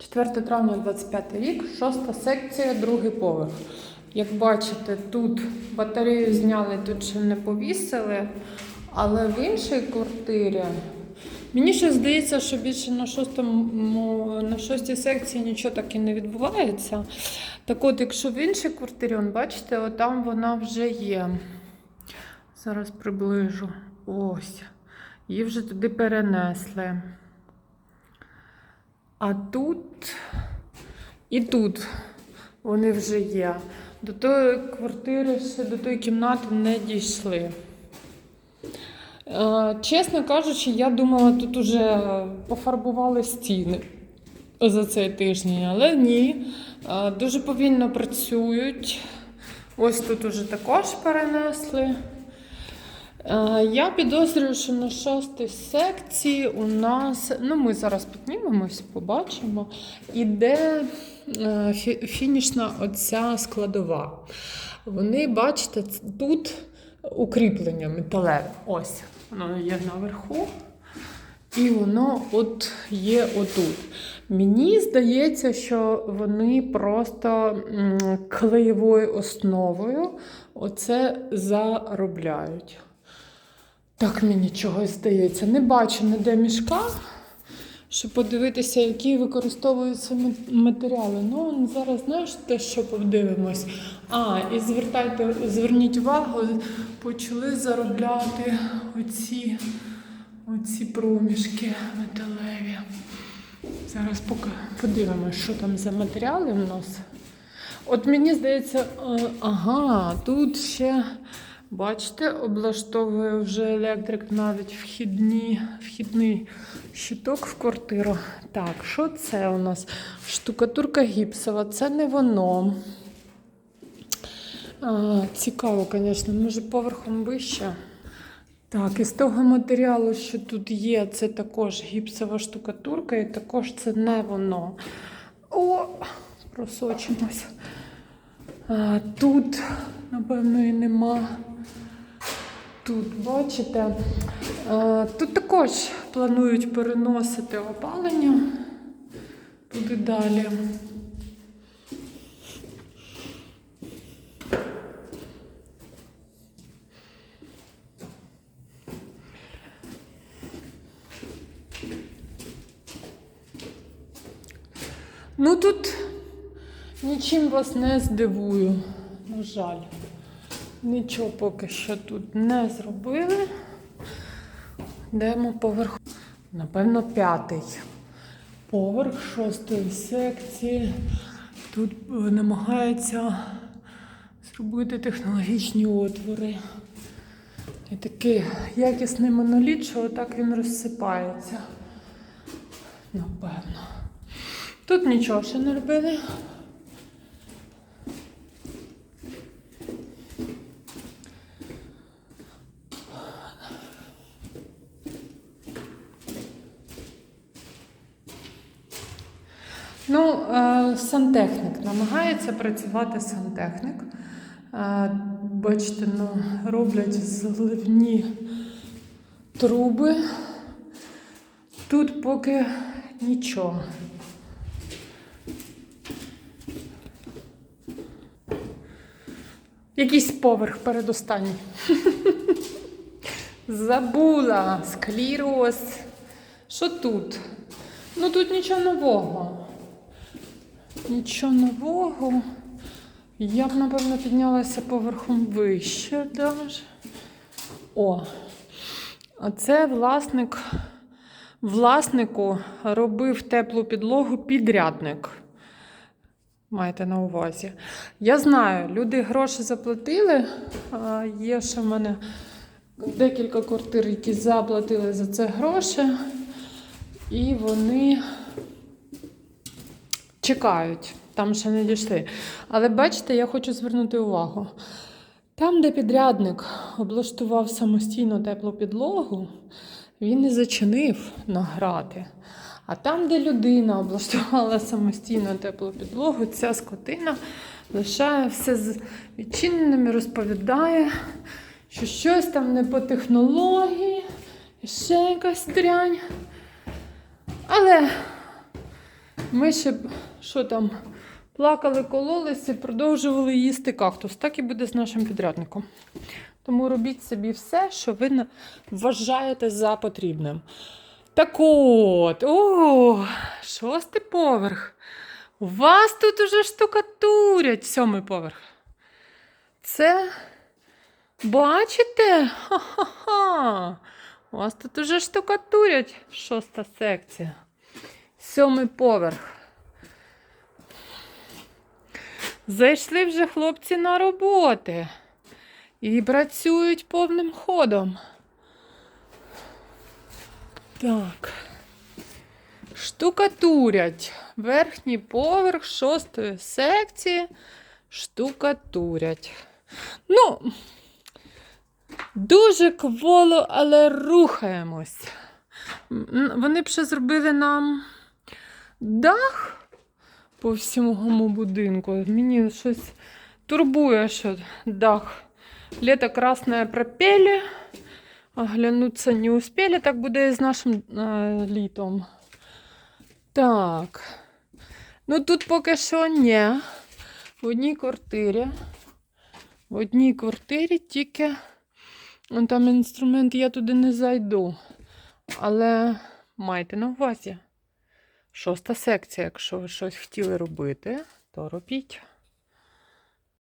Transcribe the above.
4 травня 25 рік, шоста секція, другий поверх. Як бачите, тут батарею зняли, тут ще не повісили, але в іншій квартирі. Мені ще здається, що більше на шостому на шостій секції нічого так і не відбувається. Так от, якщо в іншій квартирі, он, бачите, от там вона вже є. Зараз приближу. Ось. Її вже туди перенесли. А тут і тут вони вже є. До тої квартири до тої кімнати не дійшли. Е, Чесно кажучи, я думала, тут уже пофарбували стіни за цей тиждень, але ні. Е, Дуже повільно працюють. Ось тут уже також перенесли. Е, Я підозрюю, що на шостій секції у нас, ну ми зараз піднімемось, побачимо, іде е, фінішна оця складова. Вони, бачите, тут укріплення металеве. Ось, воно є наверху. І воно от є отут. Мені здається, що вони просто клеєвою основою оце заробляють. Так мені чогось здається. Не бачу ніде мішка, щоб подивитися, які використовуються матеріали. Ну, зараз знаєш те, що подивимось. А, і звертайте, зверніть увагу, почали заробляти оці, оці проміжки металеві. Зараз поки подивимось, що там за матеріали в нас. От мені здається, е, ага, тут ще, бачите, облаштовує вже електрик навіть вхідні, вхідний щиток в квартиру. Так, що це у нас? Штукатурка гіпсова, це не воно. А, цікаво, звісно, може поверхом вище. Так, із того матеріалу, що тут є, це також гіпсова штукатурка, і також це не воно. О, просочимось. А, тут, напевно, і нема. Тут, бачите, тут також планують переносити опалення туди далі. Ну тут нічим вас не здивую, жаль. Нічого поки що тут не зробили. Йдемо поверх. Напевно, п'ятий. Поверх шостої секції. Тут е, намагаються зробити технологічні отвори. І такий якісний моноліт, що отак він розсипається. Напевно. Тут нічого ще не робили. Ну, е, сантехнік намагається працювати сантехнік. Е, бачите, ну, роблять зливні труби. Тут поки нічого. Якийсь поверх передостанній. Забула склероз. Що тут? Ну тут нічого нового. Нічого нового. Я б, напевно, піднялася поверхом вище даже. О. Це власник, власнику робив теплу підлогу підрядник. Маєте на увазі. Я знаю, люди гроші заплатили. Є ще в мене декілька квартир, які заплатили за це гроші. І вони чекають, там ще не дійшли. Але бачите, я хочу звернути увагу. Там, де підрядник облаштував самостійно теплу підлогу, він не зачинив награти. А там, де людина облаштувала самостійно теплу підлогу, ця скотина лишає все з відчиненим і розповідає, що щось там не по технології, ще якась дрянь. Але Ми ще, що там, плакали, кололися, продовжували їсти кактус. Так і буде з нашим підрядником. Тому робіть собі все, що ви вважаєте за потрібним. Так от, о, шостий поверх. У вас тут уже штукатурять сьомий поверх. Це, бачите? Ха-ха-ха. У вас тут уже штукатурять шоста секція. Сьомий поверх. Зайшли вже хлопці на роботи і працюють повним ходом. Так. Штукатурять. Верхній поверх шостої секції штукатурять. Ну, дуже кволо, але рухаємось. Вони б ще зробили нам дах по всьому будинку. Мені щось турбує, що дах. Лето красное пропели, оглянуться не успели. Так буде і з нашим е, літом. Так. Ну тут поки що ні. В одній квартирі. В одній квартирі тільки он там інструмент, я туди не зайду. Але майте на увазі. Шоста секція, якщо ви щось хотіли робити, то робіть.